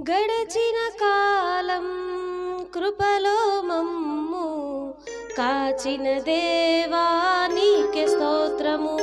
గడచిన కాలం కృపలో మమ్ము. కాచిన దేవానికి స్తోత్రము.